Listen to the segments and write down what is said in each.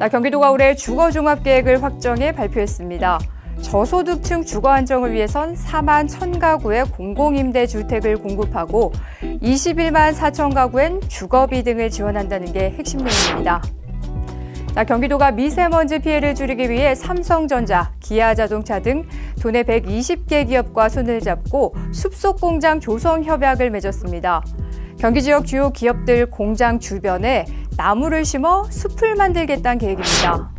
자, 경기도가 올해 주거종합계획을 확정해 발표했습니다. 저소득층 주거 안정을 위해선 4만 1000가구의 공공임대 주택을 공급하고 21만 4천 가구엔 주거비 등을 지원한다는 게 핵심 내용입니다. 자, 경기도가 미세먼지 피해를 줄이기 위해 삼성전자, 기아자동차 등 도내 120개 기업과 손을 잡고 숲속 공장 조성 협약을 맺었습니다. 경기 지역 주요 기업들 공장 주변에 나무를 심어 숲을 만들겠다는 계획입니다.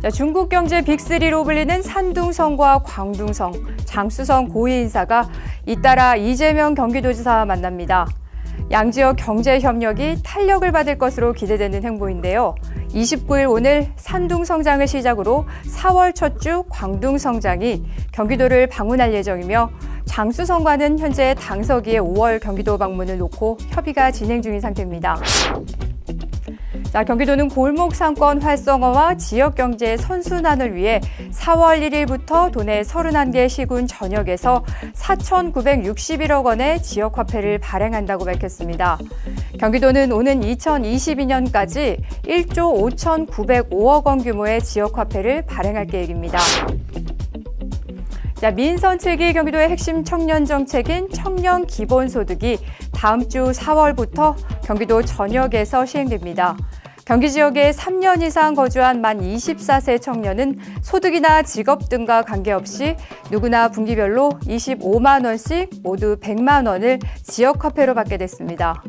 자, 중국 경제 빅3로 불리는 산둥성과 광둥성, 장수성 고위 인사가 잇따라 이재명 경기도지사와 만납니다. 양지역 경제 협력이 탄력을 받을 것으로 기대되는 행보인데요. 29일 오늘 산둥 성장을 시작으로 4월 첫 주 광둥 성장이 경기도를 방문할 예정이며 장수성과는 현재 당서기의 5월 경기도 방문을 놓고 협의가 진행 중인 상태입니다. 자, 경기도는 골목 상권 활성화와 지역 경제 선순환을 위해 4월 1일부터 도내 31개 시군 전역에서 4,961억 원의 지역 화폐를 발행한다고 밝혔습니다. 경기도는 오는 2022년까지 1조 5,905억 원 규모의 지역 화폐를 발행할 계획입니다. 자, 민선 7기 경기도의 핵심 청년 정책인 청년 기본소득이 다음 주 4월부터 경기도 전역에서 시행됩니다. 경기 지역에 3년 이상 거주한 만 24세 청년은 소득이나 직업 등과 관계없이 누구나 분기별로 25만 원씩 모두 100만 원을 지역 화폐로 받게 됐습니다.